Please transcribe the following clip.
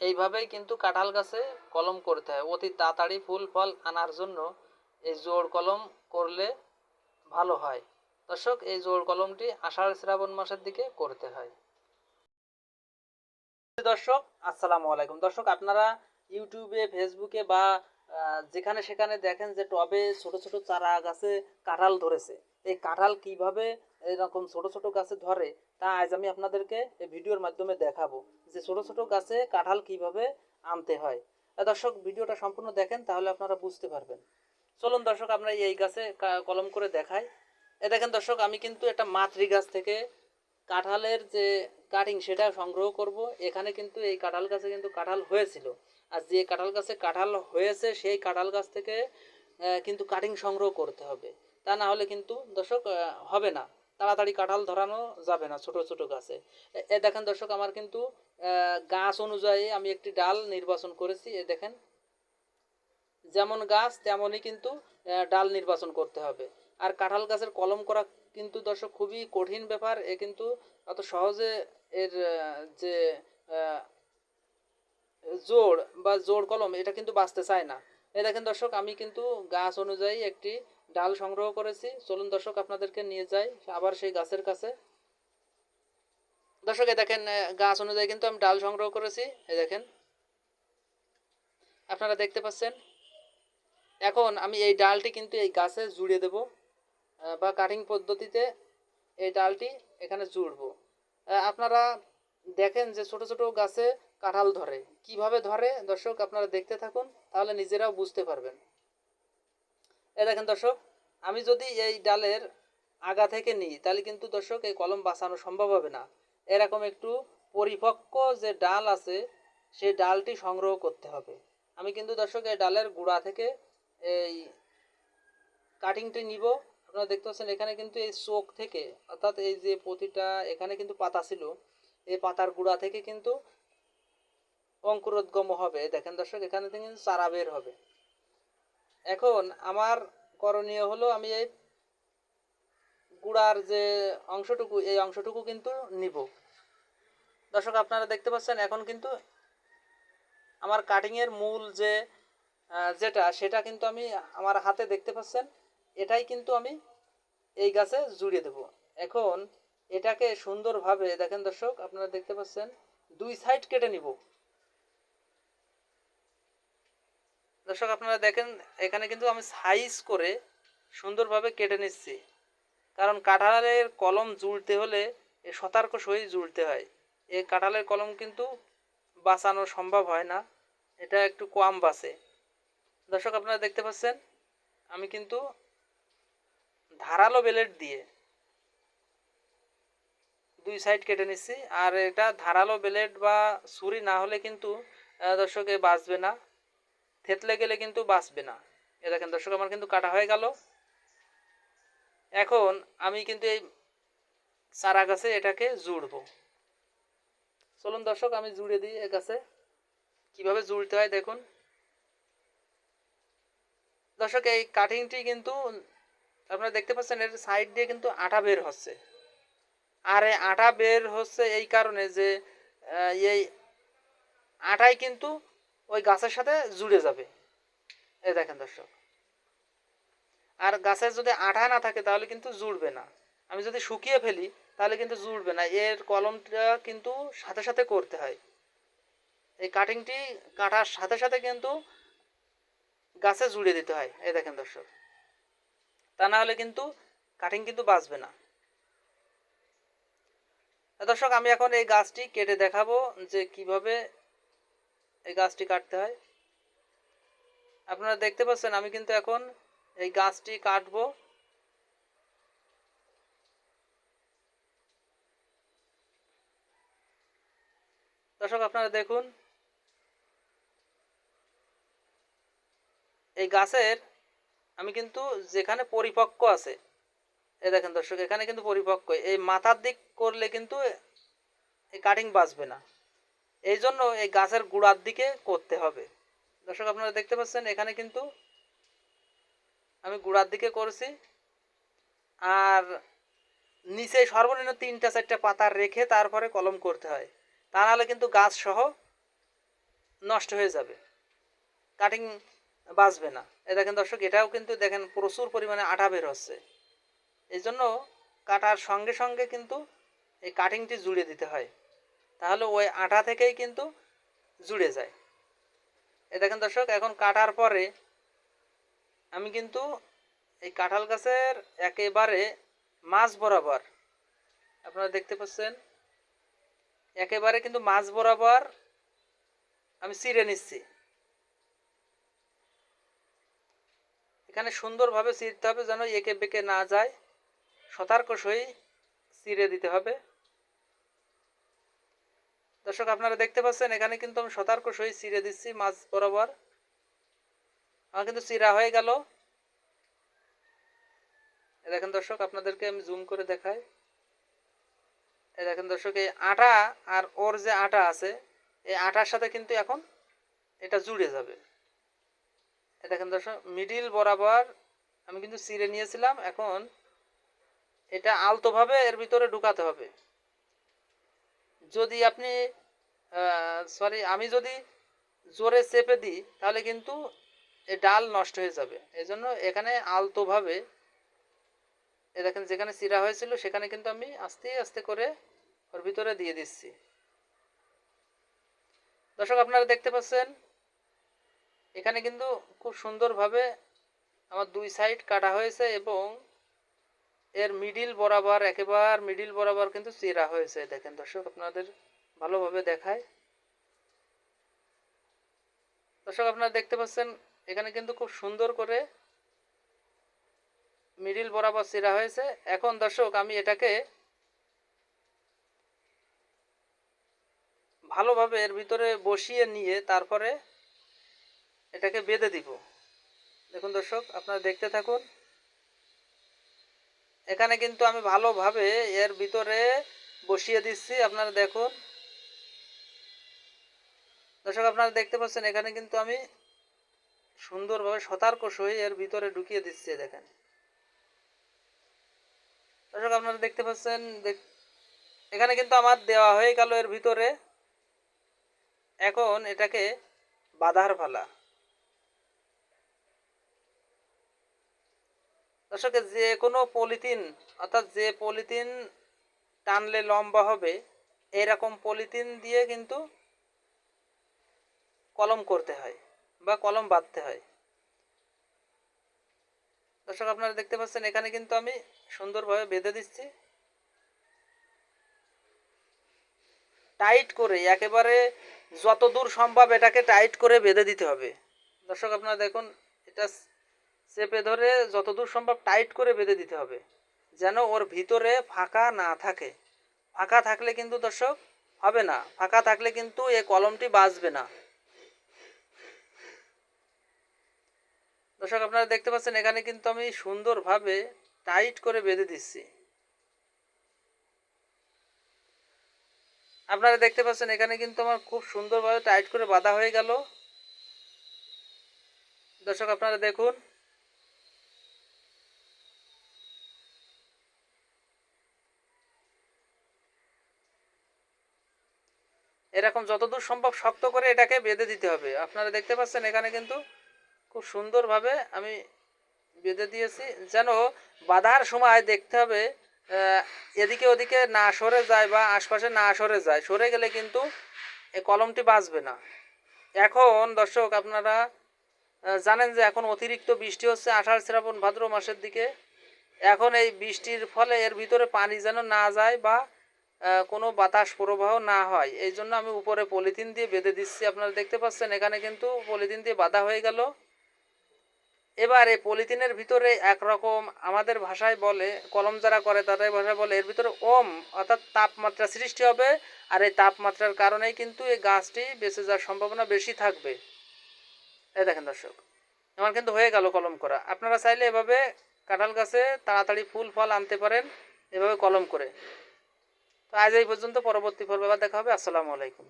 এইভাবেই কিন্তু কাঁঠাল গাছে কলম করতে হয়। অতি তাড়াতাড়ি ফুল, ফল আনার জন্য এই জোড় কলম করলে ভালো হয়। দর্শক, এই জোড় কলমটি আষাঢ় শ্রাবণ মাসের দিকে করতে হয়। দর্শক, আসসালামু আলাইকুম। দর্শক, আপনারা ইউটিউবে, ফেসবুকে বা যেখানে সেখানে দেখেন যে টবে ছোট ছোট চারা গাছে কাঁঠাল ধরেছে। এই কাঁঠাল কীভাবে এরকম ছোট ছোট গাছে ধরে, তা আজ আমি আপনাদেরকে এই ভিডিওর মাধ্যমে দেখাবো যে ছোট ছোট গাছে কাঁঠাল কীভাবে আনতে হয়। দর্শক, ভিডিওটা সম্পূর্ণ দেখেন, তাহলে আপনারা বুঝতে পারবেন। চলুন দর্শক, আমরা এই গাছে কলম করে দেখাই। এ দেখেন দর্শক, আমি কিন্তু একটা মাতৃ গাছ থেকে কাঁঠালের যে কাটিং সেটা সংগ্রহ করব। এখানে কিন্তু এই কাঁঠাল গাছে কিন্তু কাঁঠাল হয়েছিল। আর যে কাঁঠাল গাছে কাঁঠাল হয়েছে, সেই কাঁঠাল গাছ থেকে কিন্তু কাটিং সংগ্রহ করতে হবে। তা না হলে কিন্তু, দর্শক হবে না। তাড়াতাড়ি কাঁঠাল ধরানো যাবে না ছোট ছোট গাছে। এ- দেখেন দর্শক, আমার কিন্তু গাছ অনুযায়ী আমি একটি ডাল নির্বাচন করেছি। এ দেখেন, যেমন গাছ, তেমনই কিন্তু ডাল নির্বাচন করতে হবে। আর কাঁঠাল গাছের কলম করা কিন্তু দর্শক খুবই কঠিন ব্যাপার। এ কিন্তু অত সহজে এর যে জোড় বা জোর কলম, এটা কিন্তু বাঁচতে চায় না। এই দেখেন দর্শক, আমি কিন্তু গাছ অনুযায়ী একটি ডাল সংগ্রহ করেছি। চলুন দর্শক, আপনাদেরকে নিয়ে যাই আবার সেই গাছের কাছে। দর্শক, এই দেখেন গাছ অনুযায়ী কিন্তু আমি ডাল সংগ্রহ করেছি। এই দেখেন, আপনারা দেখতে পাচ্ছেন। এখন আমি এই ডালটি কিন্তু এই গাছে জুড়ে দেব বা কাটিং পদ্ধতিতে এই ডালটি এখানে জুড়বো। আপনারা দেখেন যে ছোট ছোট গাছে কাঁঠাল ধরে। কীভাবে ধরে? দর্শক, আপনারা দেখতে থাকুন, তাহলে নিজেরাও বুঝতে পারবেন। এ দেখেন দর্শক, আমি যদি এই ডালের আগা থেকে নিই, তাহলে কিন্তু দর্শক, এই কলম বাঁচানো সম্ভব হবে না। এরকম একটু পরিপক্ক যে ডাল আছে, সেই ডালটি সংগ্রহ করতে হবে। আমি কিন্তু দর্শক, এই ডালের গুঁড়া থেকে এই কাটিংটি নিব। আপনারা দেখতে পাচ্ছেন, এখানে কিন্তু এই চোখ থেকে, অর্থাৎ এই যে প্রতিটা, এখানে কিন্তু পাতা ছিল। এই পাতার গুঁড়া থেকে কিন্তু অঙ্কুরোদ্গম হবে। দেখেন দর্শক, এখানে কিন্তু চারা বের হবে। এখন আমার করণীয় হলো আমি এই গুড়ার যে অংশটুকু, এই অংশটুকু কিন্তু নিব। দর্শক, আপনারা দেখতে পাচ্ছেন এখন কিন্তু আমার কাটিংয়ের মূল যে যেটা, সেটা কিন্তু আমি আমার হাতে দেখতে পাচ্ছেন। এটাই কিন্তু আমি এই গাছে জুড়িয়ে দেব। এখন এটাকে সুন্দরভাবে, দেখেন দর্শক, আপনারা দেখতে পাচ্ছেন, দুই সাইড কেটে নিব। দর্শক, আপনারা দেখেন, এখানে কিন্তু আমি সাইজ করে সুন্দরভাবে কেটে নিচ্ছি। কারণ কাঁঠালের কলম জুড়তে হলে এ সতর্ক সহিত জুড়তে হয়। এই কাঁঠালের কলম কিন্তু বাঁচানো সম্ভব হয় না, এটা একটু কম বাঁচে। দর্শক, আপনারা দেখতে পাচ্ছেন, আমি কিন্তু ধারালো বেলেট দিয়ে দুই সাইড কেটে নিচ্ছি। আর এটা ধারালো বেলেট বা ছুরি না হলে কিন্তু দর্শক বাঁচবে না। থেতলে গেলে কিন্তু বাঁচবে না। এ দেখেন দর্শক, আমার কিন্তু কাটা হয়ে গেল। এখন আমি কিন্তু এই চারা গাছে এটাকে জুড়বো। চলুন দর্শক, আমি জুড়ে দিই এ গাছে। কীভাবে জুড়তে হয় দেখুন। দর্শক, এই কাটিংটি কিন্তু আপনারা দেখতে পাচ্ছেন, এর সাইড দিয়ে কিন্তু আঠা বের হচ্ছে। আর এই আঠা বের হচ্ছে এই কারণে যে এই আটাই কিন্তু ওই গাছের সাথে জুড়ে যাবে। এই দেখেন দর্শক। আর গাছের যদি আঠা না থাকে তাহলে কিন্তু জুড়বে না। আমি যদি শুকিয়ে ফেলি তাহলে কিন্তু জুড়বে না। এর কলমটা কিন্তু সাথে সাথে করতে হয়। এই কাটিংটি কাটার সাথে সাথে কিন্তু গাছে জুড়ে দিতে হয়। এই দেখেন দর্শক। তা না হলে কিন্তু কাটিং কিন্তু বাঁচবে না। দর্শক, আমি এখন এই গাছটি কেটে দেখাবো যে কীভাবে এই গাছটি কাটতে হয়। আপনারা দেখতে পাচ্ছেন, আমি কিন্তু এখন এই গাছটি কাটবো। দর্শক, আপনারা দেখুন। এই গাছের, আমি কিন্তু যেখানে পরিপক্ক আছে এই দেখেন দর্শক, এখানে কিন্তু পরিপক্ক, এই মাথার দিক করলে কিন্তু এই কাটিং বাঁচবে না। এই জন্য এই গাছের গুড়ার দিকে করতে হবে। দর্শক, আপনারা দেখতে পাচ্ছেন, এখানে কিন্তু আমি গুড়ার দিকে করেছি। আর নিচে সর্বনিম্ন তিনটা, চারটা পাতা রেখে তারপরে কলম করতে হয়। তা নাহলে কিন্তু গাছ সহ নষ্ট হয়ে যাবে। কাটিং বাঁচবে না। এ দেখেন দর্শক, এটাও কিন্তু দেখেন প্রচুর পরিমাণে আটা বের হচ্ছে। এই জন্য কাটার সঙ্গে সঙ্গে কিন্তু এই কাটিংটি জুড়ে দিতে হয়। তাহলে ওই আটা থেকেই কিন্তু জুড়ে যায়। এ দেখেন দর্শক, এখন কাটার পরে আমি কিন্তু এই কাঁঠাল গাছের একেবারে মাছ বরাবর, আপনারা দেখতে পাচ্ছেন, একেবারে কিন্তু মাছ বরাবর আমি চিড়ে নিচ্ছি। এখানে সুন্দরভাবে চিরতে হবে যেন একে বেঁকে না যায়, সতর্ক সই চিরে দিতে হবে। দর্শক, আপনারা দেখতে পাচ্ছেন, এখানে কিন্তু আমি সতর্ক সই চিরে দিচ্ছি মাছ বরাবর। আমার কিন্তু চিরা হয়ে গেল। দেখেন দর্শক, আপনাদেরকে আমি জুম করে দেখাই। দেখেন দর্শক, এই আটা আর ওর যে আটা আছে, এই আটার সাথে কিন্তু এখন এটা জুড়ে যাবে। দেখেন দর্শক মিডিল বরাবর আমি কিন্তু চিরে নিয়েছিলাম, এখন এটা আলতোভাবে এর ভিতরে ঢুকাতে হবে। যদি আপনি সরি আমি যদি জোরে চেপে দিই, তাহলে কিন্তু এ ডাল নষ্ট হয়ে যাবে। এই জন্য এখানে আলতোভাবে দেখেন যেখানে চিরা হয়েছিল, সেখানে কিন্তু আমি আস্তে আস্তে করে ওর ভিতরে দিয়ে দিচ্ছি। দর্শক, আপনারা দেখতে পাচ্ছেন, এখানে কিন্তু খুব সুন্দরভাবে আমার দুই সাইড কাটা হয়েছে এবং এর মিডিল বরাবর, একেবারে মিডিল বরাবর কিন্তু চিরা হয়েছে। দেখেন দর্শক, আপনাদের ভালোভাবে দেখায়। দর্শক, আপনারা দেখতে পাচ্ছেন, এখানে কিন্তু খুব সুন্দর করে মিডিল বরাবর চিরা হয়েছে। এখন দর্শক, আমি এটাকে ভালোভাবে এর ভিতরে বসিয়ে নিয়ে তারপরে এটাকে বেঁধে দিব। দেখুন দর্শক, আপনারা দেখতে থাকুন। এখানে কিন্তু আমি ভালোভাবে এর ভিতরে বসিয়ে দিচ্ছি। আপনারা দেখুন। দর্শক, আপনারা দেখতে পাচ্ছেন, এখানে কিন্তু আমি সুন্দরভাবে সতর্ক সহি এর ভিতরে ঢুকিয়ে দিচ্ছি, দেখেন। দর্শক, আপনারা দেখতে পাচ্ছেন এখানে কিন্তু আমার দেওয়া হয়ে গেল এর ভিতরে। এখন এটাকে বাধার ফালা দর্শক যে কোনো পলিথিন, অর্থাৎ যে পলিথিন টানলে লম্বা হবে, এরকম পলিথিন দিয়ে কিন্তু কলম করতে হয় বা কলম বাঁধতে হয়। দর্শক, আপনারা দেখতে পাচ্ছেন, এখানে কিন্তু আমি সুন্দরভাবে বেঁধে দিচ্ছি। টাইট করে, একেবারে যত দূর সম্ভব এটাকে টাইট করে বেঁধে দিতে হবে। দর্শক, আপনারা দেখুন, এটা চেপে ধরে যতদূর সম্ভব টাইট করে বেঁধে দিতে হবে, যেন ওর ভিতরে ফাঁকা না থাকে। ফাঁকা থাকলে কিন্তু দর্শক হবে না, ফাঁকা থাকলে কিন্তু এই কলমটি বাঁচবে না। দর্শক, আপনারা দেখতে পাচ্ছেন, এখানে কিন্তু আমি সুন্দরভাবে টাইট করে বেঁধে দিচ্ছি। আপনারা দেখতে পাচ্ছেন, এখানে কিন্তু আমার খুব সুন্দরভাবে টাইট করে বাঁধা হয়ে গেল। দর্শক, আপনারা দেখুন এরকম যতদূর সম্ভব শক্ত করে এটাকে বেঁধে দিতে হবে। আপনারা দেখতে পাচ্ছেন এখানে কিন্তু খুব সুন্দরভাবে আমি বেঁধে দিয়েছি। যেন বাঁধার সময় দেখতে হবে এদিকে ওদিকে না সরে যায় বা আশপাশে না সরে যায়। সরে গেলে কিন্তু এই কলমটি বাঁচবে না। এখন দর্শক, আপনারা জানেন যে এখন অতিরিক্ত বৃষ্টি হচ্ছে আষাঢ়, শ্রাবণ, ভাদ্র মাসের দিকে। এখন এই বৃষ্টির ফলে এর ভিতরে পানি যেন না যায় বা কোনো বাতাস প্রবাহ না হয়। এই জন্য আমি উপরে পলিথিন দিয়ে বেঁধে দিচ্ছি। আপনারা দেখতে পাচ্ছেন, এখানে কিন্তু পলিথিন দিয়ে বাঁধা হয়ে গেল। এবার এই পলিথিনের ভিতরে একরকম আমাদের ভাষায় বলে, কলম যারা করে তাদের ভাষায় বলে, এর ভিতরে ওম অর্থাৎ তাপমাত্রা সৃষ্টি হবে। আর এই তাপমাত্রার কারণেই কিন্তু এই গাছটি বেঁচে যাওয়ার সম্ভাবনা বেশি থাকবে। এই দেখেন দর্শক আমার কিন্তু হয়ে গেল কলম করা। আপনারা চাইলে এভাবে কাঁঠাল গাছে তাড়াতাড়ি ফুল, ফল আনতে পারেন। এভাবে কলম করে। তো আজ এই পর্যন্ত পরবর্তী পর্বে আবার দেখা হবে। আসসালামু আলাইকুম।